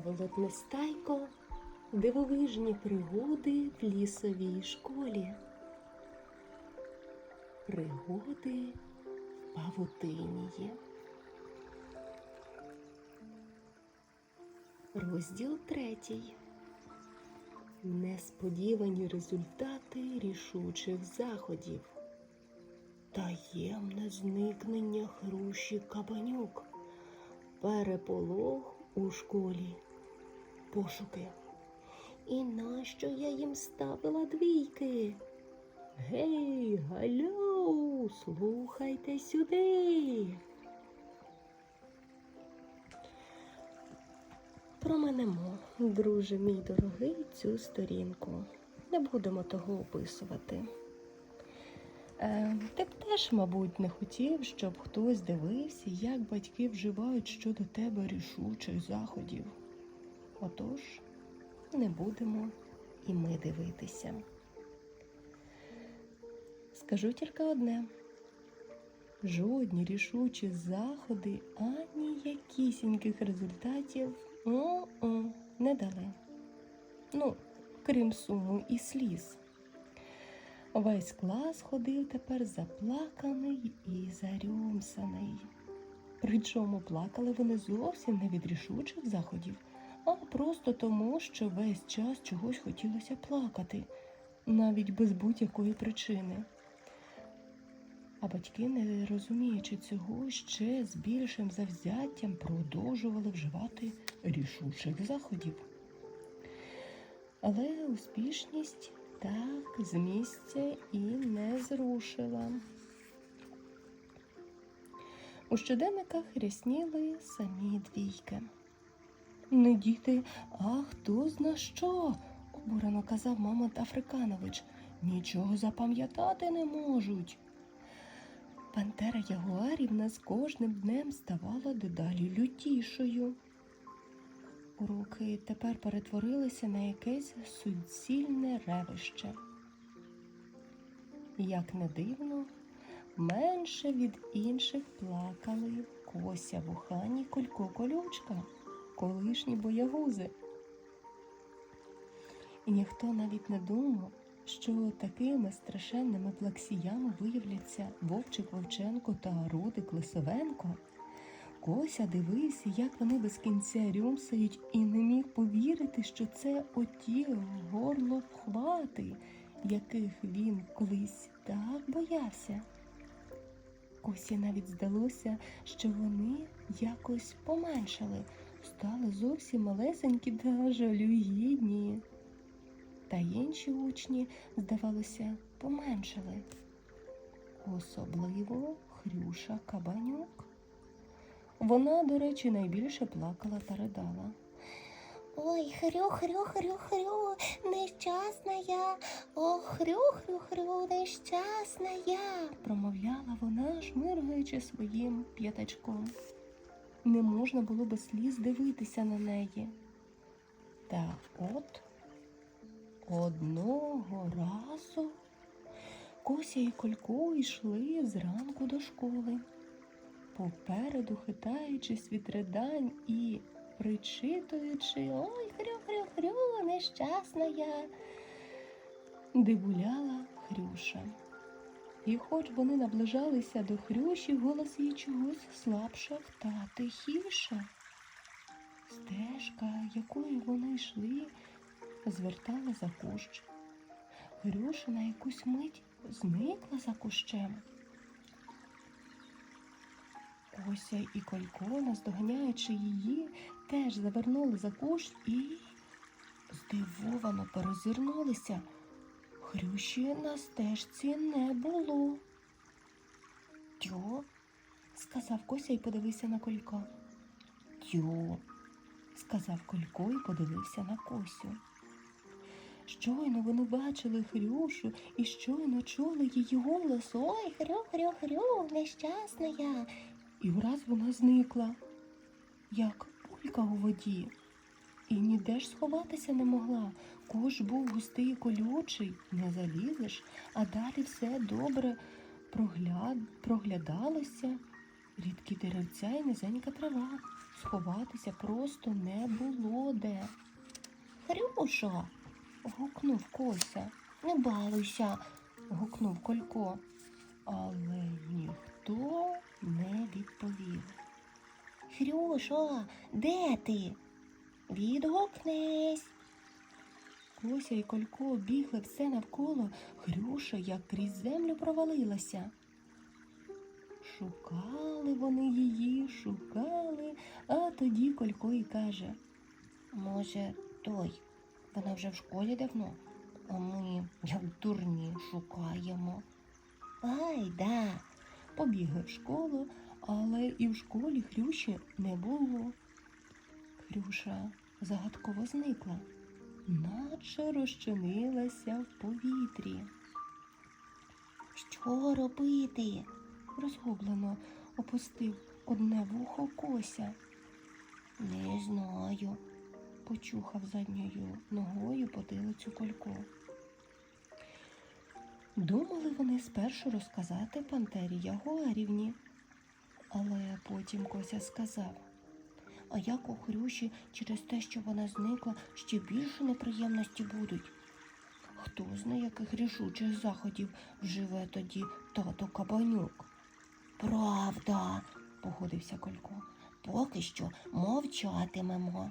Всеволод Нестайко Дивовижні пригоди в лісовій школі. Пригоди в павутинії. Розділ третій. Несподівані результати рішучих заходів. Таємне зникнення хрущі кабанюк. Переполох у школі. Пошуки. І нащо я їм ставила двійки? Гей, галю, слухайте сюди. Променемо, друже мій дорогий, цю сторінку. Не будемо того описувати. Е, ти б теж, мабуть, не хотів, щоб хтось дивився, як батьки вживають щодо тебе рішучих заходів. Отож, не будемо і ми дивитися. Скажу тільки одне: жодні рішучі заходи ані якісіньких результатів м-м, не дали. Ну, крім суму і сліз. Весь клас ходив тепер заплаканий і зарюмсаний. Причому плакали вони зовсім не від рішучих заходів, а просто тому, що весь час чогось хотілося плакати, навіть без будь-якої причини. А батьки, не розуміючи цього, ще з більшим завзяттям продовжували вживати рішучих заходів. Але успішність так з місця і не зрушила. У щоденниках рясніли самі двійки. Не діти, а хто зна що? обурено казав Мамонт Африканович. Нічого запам'ятати не можуть. Пантера Ягуарівна з кожним днем ставала дедалі лютішою. Уроки тепер перетворилися на якесь суцільне ревище. Як не дивно, менше від інших плакали Кося Вухані Колько Колючка, колишні боягузи. І ніхто навіть не думав, що такими страшенними плаксіями виявляться Вовчик Вовченко та Рудик Лисовенко. Кося дивився, як вони без кінця рюмсають, і не міг повірити, що це оті горлопхвати, яких він колись так боявся. Косі навіть здалося, що вони якось поменшали, стали зовсім малесенькі та жалюгідні. Та інші учні, здавалося, поменшали. Особливо Хрюша Кабанюк. Вона, до речі, найбільше плакала та ридала. Ой, хрю, хрю, хрю, хрю, нещасна я, о, хрю, хрю, хрю, нещасна я. Промовляла вона, шмиргаючи своїм п'ятачком. Не можна було без сліз дивитися на неї. Та от одного разу Кося і Колько йшли зранку до школи. Попереду хитаючись від ридань і причитуючи Ой, Хрю, хрю, хрю, нещасна я. дивуляла Хрюша. І хоч вони наближалися до Хрюші, голос її чогось слабшав та тихіше. Стежка, якою вони йшли, звертала за кущ. Хрюша на якусь мить зникла за кущем. Кося і Колько, наздоганяючи її, теж завернули за кущ і здивовано перезирнулися. Хрющі на стежці не було. Тьо, сказав Кося і подивився на Колько. Тьо, сказав Колько і подивився на Косю. Щойно вони бачили Хрюшу і щойно чули її голос. Ой, хрю, хрю, хрю, нещасна я. і враз вона зникла, як пулька у воді. І ніде ж сховатися не могла. Куш був густий і колючий, не залізеш, а далі все добре прогляд... проглядалося. Рідкі деревця і низенька трава. Сховатися просто не було де. Хрюша, Гукнув Кося, не балуйся. гукнув Колько, але ніхто не відповів. Хрюша, де ти? Відгукнись. Кося і Колько бігли все навколо, Хрюша як крізь землю провалилася. Шукали вони її, шукали, а тоді Колько і каже. Може, той. Вона вже в школі давно, а ми, як дурні, шукаємо. Ай, да. Побігли в школу, але і в школі Хрюші не було. Хрюша загадково зникла, наче розчинилася в повітрі. Що робити? Розгублено опустив одне вухо кося, Не знаю. почухав задньою ногою потилицю колько. Думали вони спершу розказати пантері Ягуарівні, але потім Кося сказав. А як у Хрюші через те, що вона зникла, ще більше неприємності будуть. Хто знає, яких рішучих заходів вживе тоді тато Кабанюк? Правда, погодився Колько. поки що мовчатимемо.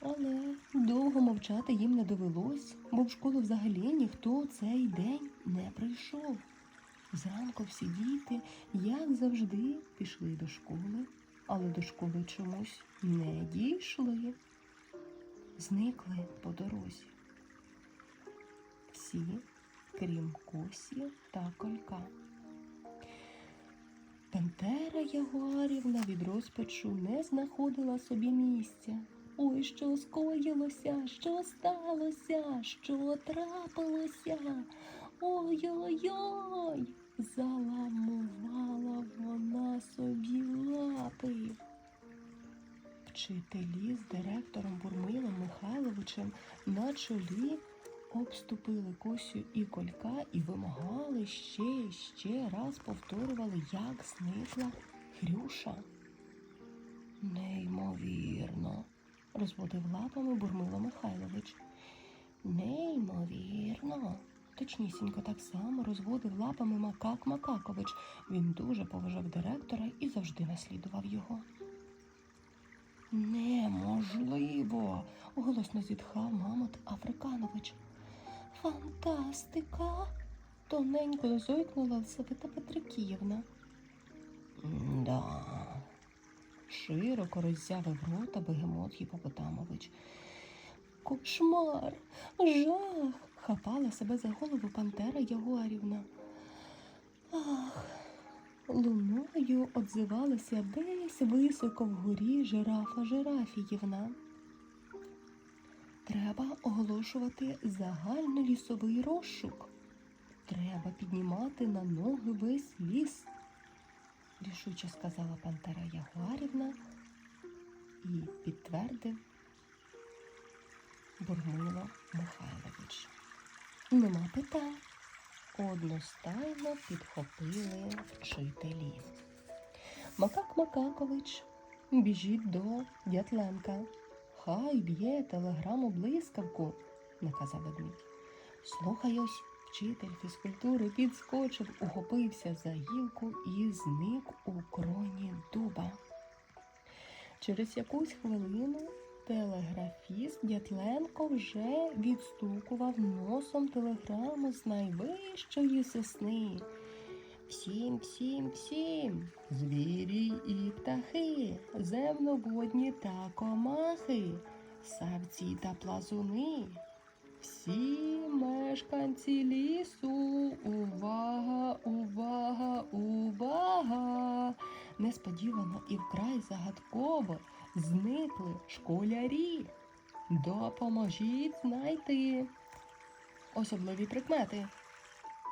Але довго мовчати їм не довелось, бо в школу взагалі ніхто у цей день не прийшов. Зранку всі діти, як завжди, пішли до школи, але до школи чомусь не дійшли. Зникли по дорозі. Всі, крім Косі та Колька. Пантера Ягуарівна від розпачу не знаходила собі місця. Ой, що скоїлося, що сталося, що трапилося? Ой-ой-ой, заламувала вона собі. Вчителі з директором Бурмилом Михайловичем на чолі обступили Косю і Колька і вимагали ще й ще раз повторювали, як зникла Хрюша. Неймовірно, розводив лапами Бурмило Михайлович. Неймовірно. Точнісінько так само розводив лапами Макак Макакович. Він дуже поважав директора і завжди наслідував його. Неможливо, голосно зітхав мамот Африканович. Фантастика. Тоненько зойкнула Лисавета Петрикіївна. Да. Широко роззявив рота бегемот Гіпопотамович. Кошмар, жах! хапала себе за голову пантера Ягуарівна. Ах, луною отзивалася десь високо вгорі жирафа Жирафіївна. Треба оголошувати загальнолісовий розшук. Треба піднімати на ноги весь ліс рішуче сказала пантера Ягуарівна і підтвердив Бурмило Михайлович. Нема питань. Одностайно підхопили вчителі. Макак Макакович, біжіть до Дятленка. Хай б'є телеграму блискавку, наказав ведмідь. Слухаюсь, Вчитель фізкультури підскочив, ухопився за гілку і зник у кроні дуба. Через якусь хвилину телеграфіст Дятленко вже відстукував носом телеграму з найвищої сосни. Всім, всім, всім, звірі і птахи, земноводні та комахи, савці та плазуни. Всі мешканці лісу, увага, увага, увага! Несподівано і вкрай загадково зникли школярі. Допоможіть знайти. Особливі прикмети.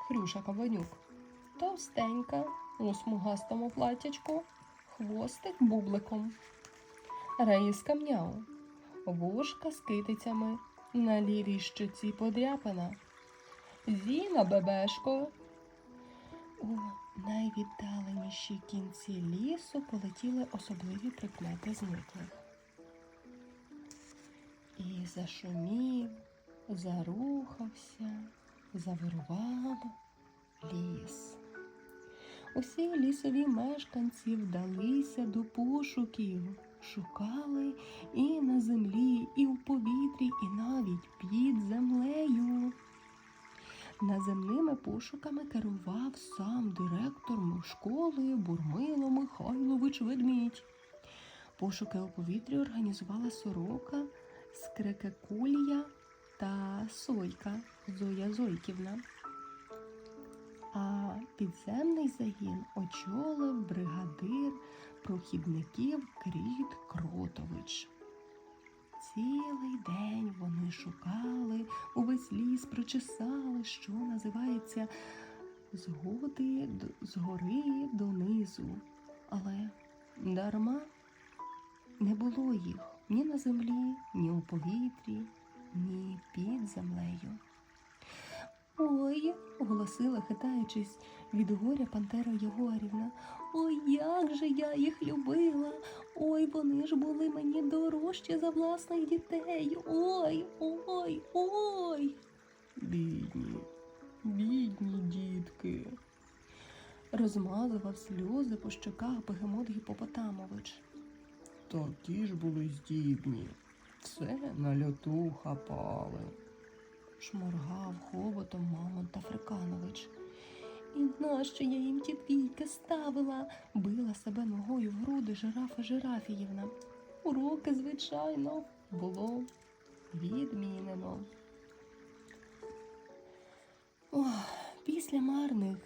Хрюша Каванюк. Товстенька у смугастому платячку, хвостик бубликом. Раїска м'яу. Вушка з китицями. На лівій щоці подряпина. Зіна бебешко. Найвіддаленіші кінці лісу полетіли особливі прикмети зниклих. І зашумів, зарухався, завирував ліс. Усі лісові мешканці вдалися до пошуків, шукали і на землі, і в повітрі, і навіть під землею. Наземними пошуками керував сам директор школи Бурмило Михайлович Ведмідь. Пошуки у повітрі організувала сорока, скрекекулія та сойка Зоя Зойківна. А підземний загін очолив бригадир прохідників Кріт Кротович. Цілий день вони шукали, увесь ліс прочесали, що називається згоди д- згори донизу. Але дарма не було їх ні на землі, ні у повітрі, ні під землею. Ой, оголосила, хитаючись від горя Пантера Єгорівна. Ой, як же я їх любила. Ой, вони ж були мені дорожчі за власних дітей. Ой, ой, ой. Бідні, бідні дітки. Розмазував сльози по щоках бегемот Гіпопотамович. Такі ж були здібні, все на льоту хапали шморгав хоботом Мамонт Африканович. І нащо я їм ті двійки ставила? Била себе ногою в груди жирафа Жирафіївна. Уроки, звичайно, було відмінено. Ох, після марних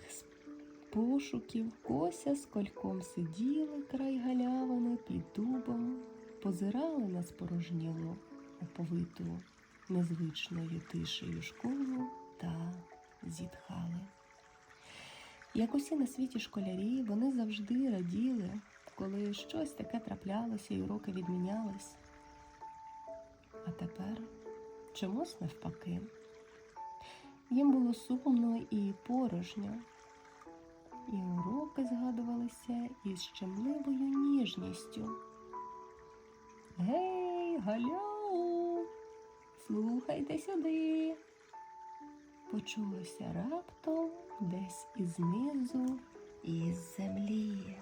пошуків Кося з кольком сиділи край галявини під дубом, позирали на спорожнілу, оповиту незвичною тишею школу та зітхали. Як усі на світі школярі, вони завжди раділи, коли щось таке траплялося і уроки відмінялись. А тепер чомусь навпаки. Їм було сумно і порожньо, і уроки згадувалися із щемливою ніжністю. Гей, галяу! Слухайте сюди. Почулося раптом десь ізнизу, із землі.